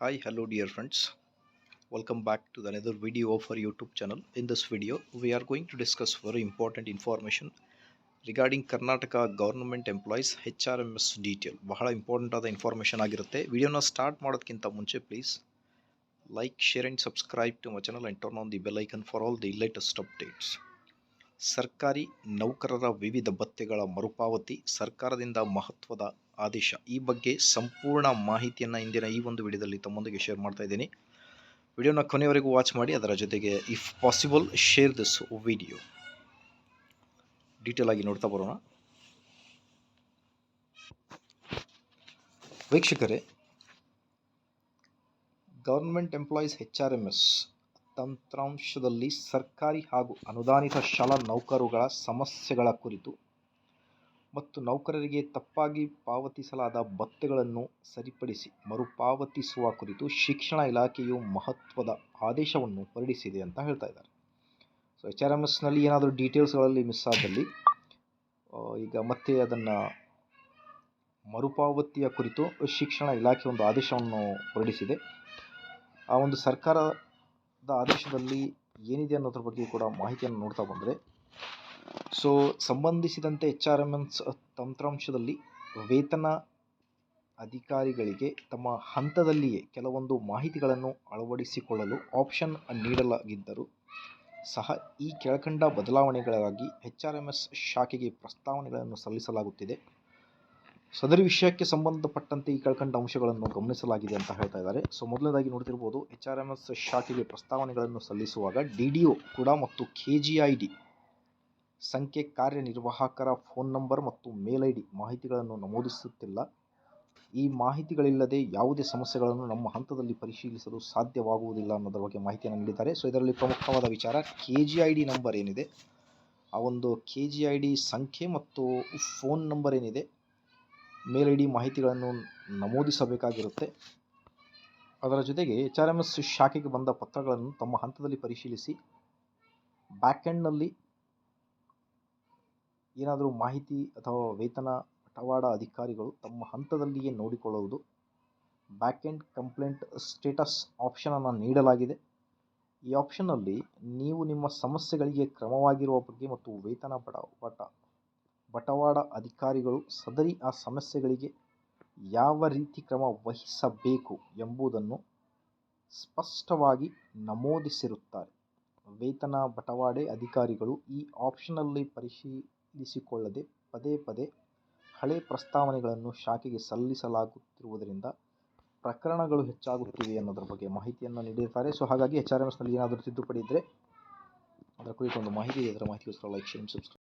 Hi, hello dear friends. Welcome back to another video of our YouTube channel. In this video, we are going to discuss very important information regarding Karnataka government employees HRMS detail. ಬಹಳ important ಆದ information video ವಿಡಿಯೋನ start ಮಾಡೋದಕ್ಕಿಂತ ಮುಂಚೆ please like share and subscribe to my channel and turn on the bell icon for all the latest updates ಸರ್ಕಾರಿ ನೌಕರರ ವಿವಿಧ ಭತ್ಯೆಗಳ ಮರುಪಾವತಿ ಸರ್ಕಾರದಿಂದ ಮಹತ್ವದ ಆದೇಶ. ಈ ಬಗ್ಗೆ ಸಂಪೂರ್ಣ ಮಾಹಿತಿಯನ್ನು ಇಂದಿನ ಈ ಒಂದು ವಿಡಿಯೋದಲ್ಲಿ ತಮ್ಮೊಂದಿಗೆ ಶೇರ್ ಮಾಡ್ತಾ ಇದ್ದೀನಿ. ವಿಡಿಯೋನ ಕೊನೆಯವರೆಗೂ ವಾಚ್ ಮಾಡಿ, ಅದರ ಜೊತೆಗೆ if possible share this video detail ಆಗಿ ನೋಡ್ತಾ ಬರೋಣ. ವೀಕ್ಷಕರೇ government employees H R M S ತಂತ್ರಾಂಶದಲ್ಲಿ ಸರ್ಕಾರಿ ಹಾಗೂ ಅನುದಾನಿತ ಶಾಲಾ ನೌಕರುಗಳ ಸಮಸ್ಯೆಗಳ ಕುರಿತು ಮತ್ತು ನೌಕರರಿಗೆ ತಪ್ಪಾಗಿ ಪಾವತಿಸಲಾದ ಭತ್ಯೆಗಳನ್ನು ಸರಿಪಡಿಸಿ ಮರುಪಾವತಿಸುವ ಕುರಿತು ಶಿಕ್ಷಣ ಇಲಾಖೆಯು ಮಹತ್ವದ ಆದೇಶವನ್ನು ಹೊರಡಿಸಿದೆ ಅಂತ ಹೇಳ್ತಾ ಇದ್ದಾರೆ. ಸೊ ಎಚ್ ಆರ್ ಎಂ ಎಸ್ನಲ್ಲಿ ಏನಾದರೂ ಡೀಟೇಲ್ಸ್ಗಳಲ್ಲಿ ಮಿಸ್ ಆದಲ್ಲಿ ಈಗ ಮತ್ತೆ ಅದನ್ನು ಮರುಪಾವತಿಯ ಕುರಿತು ಶಿಕ್ಷಣ ಇಲಾಖೆ ಒಂದು ಆದೇಶವನ್ನು ಹೊರಡಿಸಿದೆ. ಆ ಒಂದು ಸರ್ಕಾರದ ಆದೇಶದಲ್ಲಿ ಏನಿದೆ ಅನ್ನೋದ್ರ ಬಗ್ಗೆ ಕೂಡ ಮಾಹಿತಿಯನ್ನು ನೋಡ್ತಾ ಬಂದರೆ, ಸೊ ಸಂಬಂಧಿಸಿದಂತೆ ಎಚ್ ಆರ್ ಎಂ ಎನ್ಸ್ ತಂತ್ರಾಂಶದಲ್ಲಿ ವೇತನ ಅಧಿಕಾರಿಗಳಿಗೆ ತಮ್ಮ ಹಂತದಲ್ಲಿಯೇ ಕೆಲವೊಂದು ಮಾಹಿತಿಗಳನ್ನು ಅಳವಡಿಸಿಕೊಳ್ಳಲು ಆಪ್ಷನ್ ನೀಡಲಾಗಿದ್ದರೂ ಸಹ ಈ ಕೆಳಕಂಡ ಬದಲಾವಣೆಗಳಿಗಾಗಿ ಎಚ್ ಆರ್ ಎಂ ಎಸ್ ಶಾಖೆಗೆ ಪ್ರಸ್ತಾವನೆಗಳನ್ನು ಸಲ್ಲಿಸಲಾಗುತ್ತಿದೆ. ಸದರಿ ವಿಷಯಕ್ಕೆ ಸಂಬಂಧಪಟ್ಟಂತೆ ಈ ಕೆಳಕಂಡ ಅಂಶಗಳನ್ನು ಗಮನಿಸಲಾಗಿದೆ ಅಂತ ಹೇಳ್ತಾ ಇದ್ದಾರೆ. ಸೊ, ಮೊದಲನೇದಾಗಿ ನೋಡ್ತಿರ್ಬೋದು ಎಚ್ ಆರ್ ಎಂ ಎಸ್ ಶಾಖೆಗೆ ಪ್ರಸ್ತಾವನೆಗಳನ್ನು ಸಲ್ಲಿಸುವಾಗ ಡಿ ಡಿ ಒ ಕೂಡ ಮತ್ತು ಕೆ ಜಿ ಐ ಡಿ ಸಂಖ್ಯೆ ಕಾರ್ಯನಿರ್ವಾಹಕರ ಫೋನ್ ನಂಬರ್ ಮತ್ತು ಮೇಲ್ ಐ ಡಿ ಮಾಹಿತಿಗಳನ್ನು ನಮೂದಿಸುತ್ತಿಲ್ಲ. ಈ ಮಾಹಿತಿಗಳಿಲ್ಲದೆ ಯಾವುದೇ ಸಮಸ್ಯೆಗಳನ್ನು ನಮ್ಮ ಹಂತದಲ್ಲಿ ಪರಿಶೀಲಿಸಲು ಸಾಧ್ಯವಾಗುವುದಿಲ್ಲ ಅನ್ನೋದರ ಬಗ್ಗೆ ಮಾಹಿತಿಯನ್ನು ನೀಡಿದ್ದಾರೆ. ಸೊ, ಇದರಲ್ಲಿ ಪ್ರಮುಖವಾದ ವಿಚಾರ K G I D number ಏನಿದೆ? ಆ ಒಂದು ಕೆ ಜಿ ಐ ಡಿ ಸಂಖ್ಯೆ ಮತ್ತು ಫೋನ್ ನಂಬರ್ ಏನಿದೆ? ಮೇಲ್ ಐ ಮಾಹಿತಿಗಳನ್ನು ನಮೂದಿಸಬೇಕಾಗಿರುತ್ತೆ. ಅದರ ಜೊತೆಗೆ ಎಚ್ ಆರ್ ಎಂ ಎಸ್ ಶಾಖೆಗೆ ಬಂದ ಪತ್ರಗಳನ್ನು ತಮ್ಮ ಹಂತದಲ್ಲಿ ಪರಿಶೀಲಿಸಿ. ಬ್ಯಾಕೆಂಡ್ನಲ್ಲಿ ಏನಾದರೂ ಮಾಹಿತಿ ಅಥವಾ ವೇತನ ಪಟವಾಡ ಅಧಿಕಾರಿಗಳು ತಮ್ಮ ಹಂತದಲ್ಲಿಯೇ ನೋಡಿಕೊಳ್ಳುವುದು. ಬ್ಯಾಕೆಂಡ್ ಕಂಪ್ಲೇಂಟ್ ಸ್ಟೇಟಸ್ ಆಪ್ಷನನ್ನು ನೀಡಲಾಗಿದೆ. ಈ ಆಪ್ಷನ್ನಲ್ಲಿ ನೀವು ನಿಮ್ಮ ಸಮಸ್ಯೆಗಳಿಗೆ ಕ್ರಮವಾಗಿರುವ ಬಗ್ಗೆ ಮತ್ತು ವೇತನ ಬಡ ಬಟ ಬಟವಾಡ ಅಧಿಕಾರಿಗಳು ಸದರಿ ಆ ಸಮಸ್ಯೆಗಳಿಗೆ ಯಾವ ರೀತಿ ಕ್ರಮ ವಹಿಸಬೇಕು ಎಂಬುದನ್ನು ಸ್ಪಷ್ಟವಾಗಿ ನಮೂದಿಸಿರುತ್ತಾರೆ. ವೇತನ ಬಟವಾಡೆ ಅಧಿಕಾರಿಗಳು ಈ ಆಪ್ಷನಲ್ಲಿ ಪರಿಶೀಲಿಸಿಕೊಳ್ಳದೆ ಪದೇ ಪದೇ ಹಳೆ ಪ್ರಸ್ತಾವನೆಗಳನ್ನು ಶಾಖೆಗೆ ಸಲ್ಲಿಸಲಾಗುತ್ತಿರುವುದರಿಂದ ಪ್ರಕರಣಗಳು ಹೆಚ್ಚಾಗುತ್ತಿವೆ ಅನ್ನೋದ್ರ ಬಗ್ಗೆ ಮಾಹಿತಿಯನ್ನು ನೀಡಿರ್ತಾರೆ. ಸೊ ಹಾಗಾಗಿ ಎಚ್ ಆರ್ ಎಂ ಎಸ್ನಲ್ಲಿ ಏನಾದರೂ ತಿದ್ದುಪಡಿ ಇದ್ದರೆ ಅದರ ಕುರಿತು ಒಂದು ಮಾಹಿತಿ ಇದೆ ಅದರ ಮಾಹಿತಿಗೋಸ್ಕರ ಲೈಕ್ ಶೇರ್ ಸಬ್ಸ್ಕ್ರೈಬ್